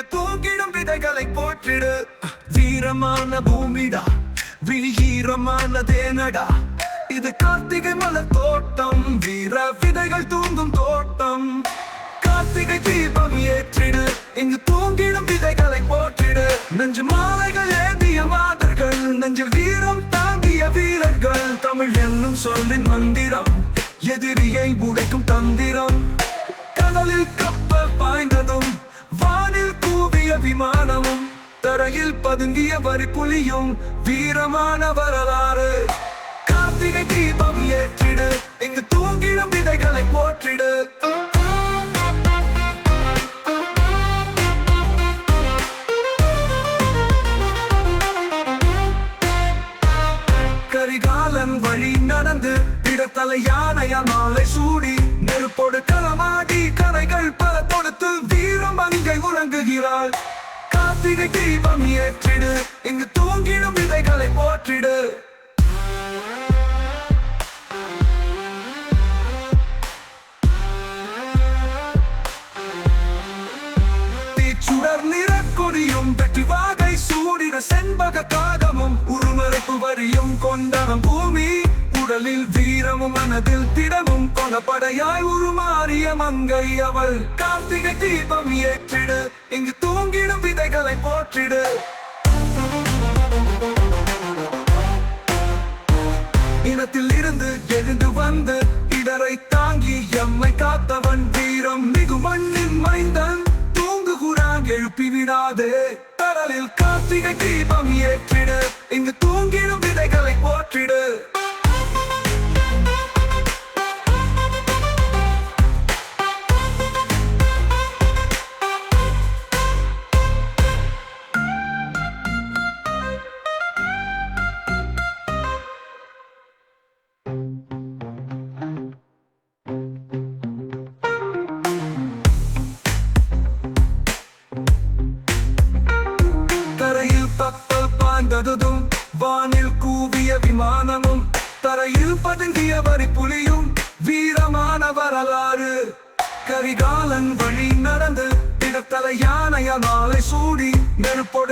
இங்கு தூங்கிடும் விதைகளை போற்றிடு. வீரமான பூமிடா வீரமான தேனடா. இது கார்த்திகை மலர் தோட்டம் வீர விதைகள் தூங்கும் தோட்டம். கார்த்திகை தீபம் ஏற்றிடு இங்கு தூங்கிடும் விதைகளை போற்றிடு. நெஞ்சு மாலைகள் ஏந்திய மாதர்கள் நெஞ்சு வீரம் தாங்கிய வீரர்கள். தமிழ் என்னும் சொல்லின் மந்திரம் எதிரியை உடைக்கும் தந்திரம். கடலில் விமானமும் தரையில் பதுங்கிய வரி புலியும் வீரமான வரலாறு. கார்த்திகை தீபம் ஏற்றிடு இங்கு தூங்கிடும் விதைகளை போற்றிடு. கரிகாலன் வழி நடந்து இடத்தலை யானையா மாலை சூடி நெருப்போடு களமாடி கார்த்திகை தீபம் ஏற்றிடு. இங்கு தூங்கிடும் விதைகளை போற்றிடு. தீச்சுடர் நிறக்கொடியும் வெற்றி வாகை சூடின செண்பக காகமும் உருமறைப்பு வரியும் கொண்டவன் பூமி. உடலில் வீரமும் மனதில் திடமும் கொலப்படையாய் உருமாறிய மங்கை அவள். கார்த்திகை தீபம் ஏற்றிடு இங்கு தூங்கிடும் விதைகளை போற்றிடு. இனத்தில் இருந்து எழுந்து வந்து இடரை தாங்கி எம்மை காத்தவன் வீரம். மிகு மண்ணின் மைந்தன் தூங்குகிறான் எழுப்பி விடாதே. கடலில் கார்த்திகை தீபம் ஏற்றிடு இங்கு தூங்கிடும் வானில் கூவிய விமானமும் தரையில் பதுங்கிய வரி புலியும் வீரமான வரலாறு. கரிகாலன் வழி நடந்து இடத்தலை யானையா மாலை சூடி நெருப்பொடு